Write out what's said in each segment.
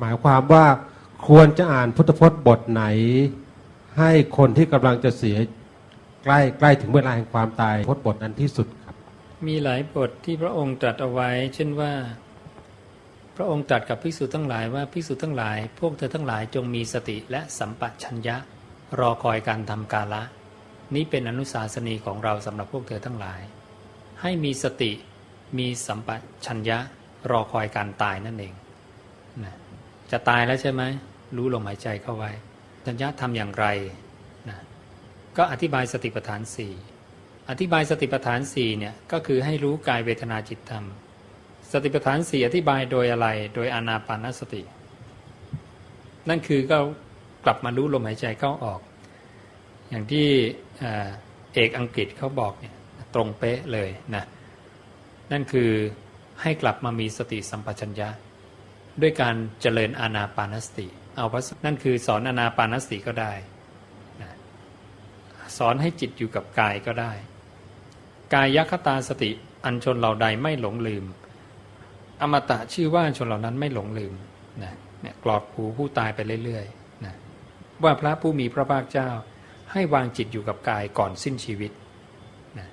หมายความว่าควรจะอ่านพุทธพจน์บทไหน ให้คนที่กำลังจะเสียใกล้ใกล้ถึงเวลาแห่งความตายพจน์บทนั้นที่สุดครับ มีหลายบทที่พระองค์ตรัสเอาไว้ เช่นว่า พระองค์ตรัสกับภิกษุทั้งหลายว่าภิกษุทั้งหลาย พวกเธอทั้งหลายจงมีสติและสัมปชัญญะ รอคอยการทำกาละ นี้เป็นอนุสาสนีของเราสำหรับพวกเธอทั้งหลาย ให้มีสติมีสัมปชัญญะรอคอยการตายนั่นเองนะ จะตายแล้วใช่ไหมรู้ลมหายใจเข้าไว้ชัญญะทำอย่างไรนะก็อธิบายสติปัฏฐานสี่อธิบายสติปัฏฐานสี่เนี่ยก็คือให้รู้กายเวทนาจิตธรรม สติปัฏฐานสี่อธิบายโดยอะไร โดยอนาปานสติ นั่นคือก็กลับมารู้ลมหายใจเข้าออก อย่างที่เอกอังกฤษเขาบอกเนี่ยตรงเป๊ะเลยนะนั่นคือให้กลับมามีสติสัมปชัญญะ ด้วยการเจริญอานาปานสติ เอาพระนั่นคือสอนอานาปานสติก็ได้นะสอนให้จิตอยู่กับกายก็ได้ กายคตาสติอันชนเหล่าใดไม่หลงลืม อมตะชื่อว่าชนเหล่านั้นไม่หลงลืมนะเนี่ยกรอดหูผู้ตายไปเรื่อยๆนะว่าพระผู้มีพระภาคเจ้าให้วางจิตอยู่กับกายก่อนสิ้นชีวิตนะ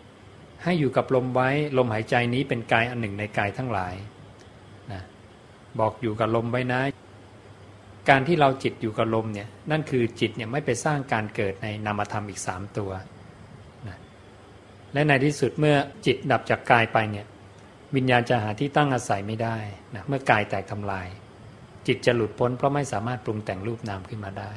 ให้อยู่กับลมไว้ลมหายใจนี้เป็นกายอันหนึ่งในกายทั้งหลายนะ บอกอยู่กับลมไว้นะ การที่เราจิตอยู่กับลมเนี่ยนั่นคือจิตเนี่ยไม่ไปสร้างการเกิดในนามธรรมอีกสามตัวนะและในที่สุดเมื่อจิตดับจากกายไปเนี่ยวิญญาณจะหาที่ตั้งอาศัยไม่ได้นะเมื่อกายแตกทำลาย จิตจะหลุดพ้นเพราะไม่สามารถปรุงแต่งรูปนามขึ้นมาได้